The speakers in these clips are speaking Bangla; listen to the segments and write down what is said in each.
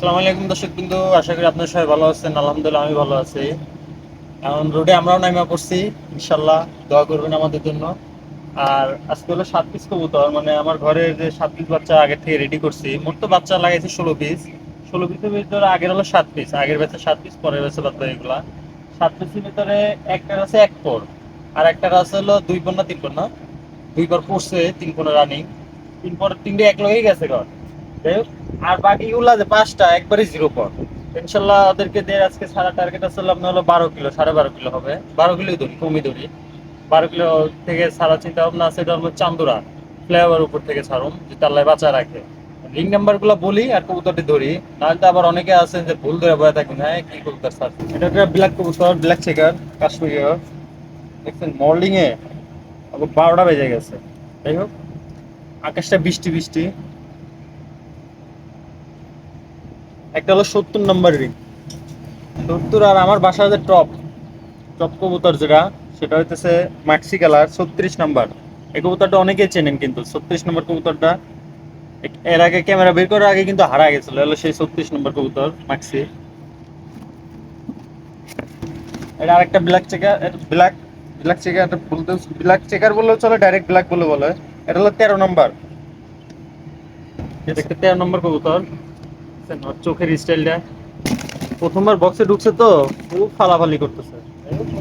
আসসালামু আলাইকুম দর্শক বিন্দু আশা করি আপনার সবাই ভালো আছেন, আলহামদুলিল্লাহ আমি ভালো আছি। এখন রোডে আমরাও নামা পড়ছি, ইনশাল্লাহ দোয়া করবেন আমাদের জন্য। আর আজকে হলো সাত পিস কবুতর মানে আমার ঘরে যে সাত পিস বাচ্চা আগে থেকে রেডি করছি, মোট তো বাচ্চা লাগাইছি ষোলো পিস ষোলো পিসের ভিতরে আগের হলো সাত পিস আগের বেচে সাত পিস পরের বেচে বাদ এগুলা। সাত পিসের ভিতরে একটার আছে এক পর, আর একটার আছে হলো দুই পর না তিন পর না? দুই পর পড়ছে, তিন পর রানিং তিন পর তিনটে এক লগেই গেছে ঘর। যাই হোক, আর বাকিগুলা যে পাঁচটা একবারই জিরো পর ইনশাল্লাহ ওদেরকে দিয়ে আজকে সারা টার্গেট আসলে আপনার হলো বারো কিলো সাড়ে বারো কিলো হবে। বারো কিলোই ধরি কমই ধরি বারো কিলো থেকে সারা চিন্তা ভাবনা আছে এটা হলো চান্দুরা ফ্লেভার উপর থেকে ছাড়ুন যে তাল্লায় বাঁচা রাখে। রিং নাম্বারগুলো বলি আর কবুতরটি ধরি নাহলে তো আবার অনেকে আছে যে ভুল ধরে বয়ে থাকেন হ্যাঁ কি কবুতর স্যার এটা একটা ব্ল্যাক কবুতর ব্ল্যাক চেকার কাশ্মীর। দেখছেন মর্নিং এ আবার বারোটা বেজে গেছে। যাই হোক আকাশটা বৃষ্টি বৃষ্টি। একটা হলো সত্তর নম্বর রিং সত্তর আর আমার বাসার যে টপ টপ কবুতর যেটা সেটা হইতেছে মাক্সি কালার ছত্রিশ নাম্বার। এই কবুতরটা অনেকেই চেনেন কিন্তু ছত্রিশ নম্বর কবুতরটা এর আগে ক্যামেরা বের করার আগে কিন্তু হারা গেছিল হলো সেই ছত্রিশ নম্বর কবুতর মাক্সি এটা আরেকটা black checker black black checker বলতে ব্ল্যাক চেকার বললেও চলে ডাইরেক্ট ব্ল্যাক বলে বলে। এটা হলো তেরো নম্বর। এটা একটা তেরো নম্বর কবুতর। দেখছেন ওর চোখের স্টাইলটা প্রথমবার বক্সে ঢুকছে তো, খুব ফালাফালি করতেছে।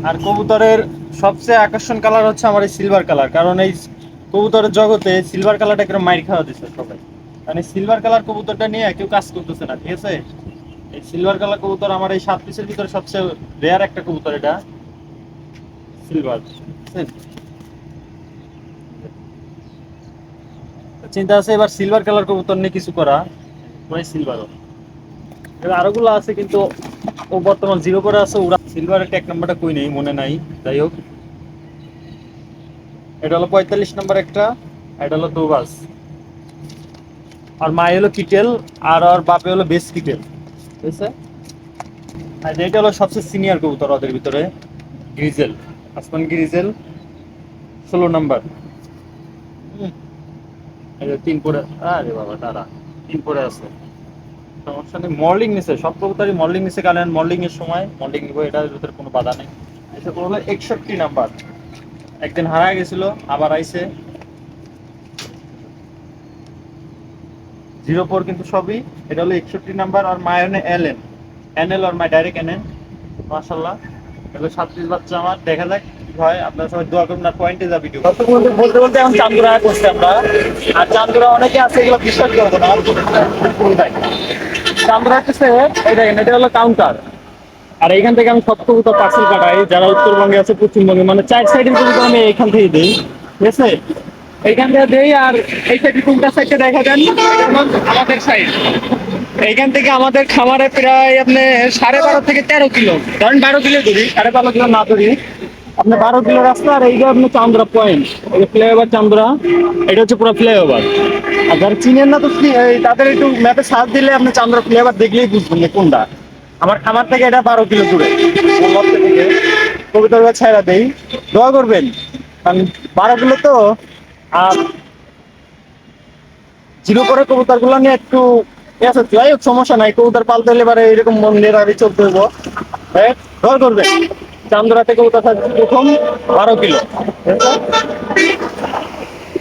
আর কবুতরের সবচেয়ে আকর্ষণ কালার হচ্ছে আমার এই সিলভার কালার কারণ এই কবুতরের জগতে সিলভার কালারটা মাইর খাওয়া দিচ্ছে সবাই। মানে সিলভার কালার কবুতরটা নিয়ে কেউ কাজ করতেছে না, ঠিক আছে? এই সিলভার কালার কবুতর আমার এই সাত পিসের ভিতরে সবচেয়ে রেয়ার একটা কবুতর এটা। সিলভার চিন্তা আছে এবার সিলভার কালার কবুতর নিয়ে কিছু করা মানে সিলভারও এবার আরোগুলো আছে, কিন্তু ও বর্তমান জিরো করে আছে, ওরা সিলভারের ট্যাগ নাম্বারটা কই নেই, মনে নাই। যাই হোক। এটা হলো পঁয়তাল্লিশ নাম্বার একটা, এটা হলো দুবাস আর মায়ে হলো কিটেল আর ওর বাপে হলো বেস কিটেল ঠিক আছে? আর এটা হলো সবচেয়ে সিনিয়র কবুতর ওদের ভিতরে গ্রিজেল আসমান গ্রিজেল ষোলো নাম্বার। তিন পরে আরে বাবা, দাঁড়া, তিন পরে আছে। সমস্যা নেই। মর্নিং নিছে, সব কবুতরই মর্নিং নিছে কারণ এর সময় মর্নিং নিব, এটার ভিতরে কোনো বাধা নেই। এসে হলো একষট্টি নাম্বার। একদিন হারায় গেছিল, আবার আইছে। জিরো ফোর কিন্তু সবই, এটা হলো একষট্টি নাম্বার আর মায়নে এল এন এন এল আর মাই ডাইরেক্ট এন এন মাসাল্লাহ এগুলো সাত পিস বাচ্চা আমার, দেখা যাক। হয় আপনারা সবাই দোয়া করুন, আর পয়েন্টে যা ভিডিও বলতে বলতে এখন চান্দুরা করছি আমরা। আর চান্দুরা অনেকে আছে, এগুলো বিশ্বাস করব না। চান্দুরা হচ্ছে এই দেখেন, এটা হলো কাউন্টার আর এইখান থেকে আমি সব কবুতর পার্সেল কাটাই, যারা উত্তরবঙ্গে আছে, পশ্চিমবঙ্গে মানে চার সাইডের কবুতর আমি এইখান থেকে দিই। ঠিক আছে? এইখান থেকে দেই, আর এই সাইডে কোনটা সাইডে দেখা যান? আমাদের সাইড এইখান থেকে আমাদের খামারে প্রায় আপনি সাড়ে বারো থেকে তেরো কিলো। ধরেন বারো কিলো ধরি, সাড়ে বারো কিলো না ধরি আপনি বারো কিলো রাস্তা আর এইটা আপনি চান্দ্রা পয়েন্ট ফ্লাইওভার চান্দ্রা, এটা হচ্ছে পুরো ফ্লাইওভার আর যারা চিনেন না তো তাদের একটু ম্যাপে সার্চ দিলে আপনি চান্দ্রা ফ্লাইওভার দেখলেই বুঝবেন কোনটা। আমার খামার থেকে এটা বারো কিলো দূরে। থেকে কবিতার ছাইরা দেই। দোয়া করবেন, কারণ বারো কিলো তো, আর জিরো করে কবুতরগুলো নিয়ে একটু যাই হোক, সমস্যা নাই, কবুতর পালতে হলে এবারে এরকম মন নিয়ে চলতে হইব। দোয়া করবেন। চান্দরাতে কবুতর থাকবে প্রথম বারো কিলো।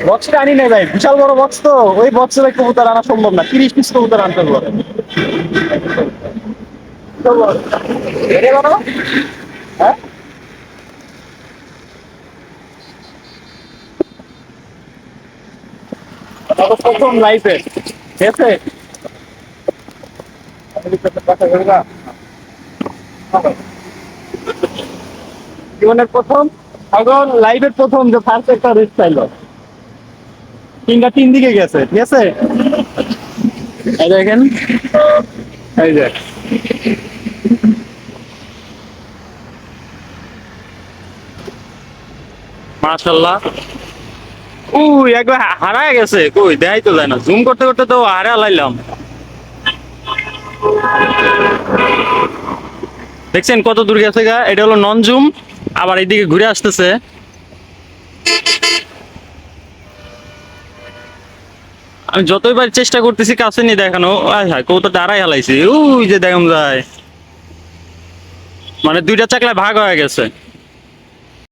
বক্সটা আনি নাই ভাই, বিশাল বড় বক্স তো। ওই বক্সে কবুতর আনা সম্ভব না, তিরিশ পিস কবুতর আনতে হ্যাঁ? প্রথম লাইফে জীবনের প্রথম, এখন লাইভের প্রথম যে ফার্স্ট একটা রেস্ট চাইলো। তিনটা তিন দিকে গেছে, ঠিক আছে? দেখেন, এই যে। মাশাল্লাহ একবার হারায় গেছে। কই, দেখাই তো যায় না। জুম করতে করতে তো হারা লাইলাম। দেখছেন কত দূর গেছে গা? এটা হলো নন জুম আবার এইদিকে ঘুরে আসতেছে। আমি যতইবার চেষ্টা করতেছি, কাছে নিয়ে দেখানো। হ্যাঁ হায় কৌতো দাঁড়াই হালাইছি। ওই যে দেখাম যায় মানে দুইটা চাকলায় ভাগ হয়ে গেছে।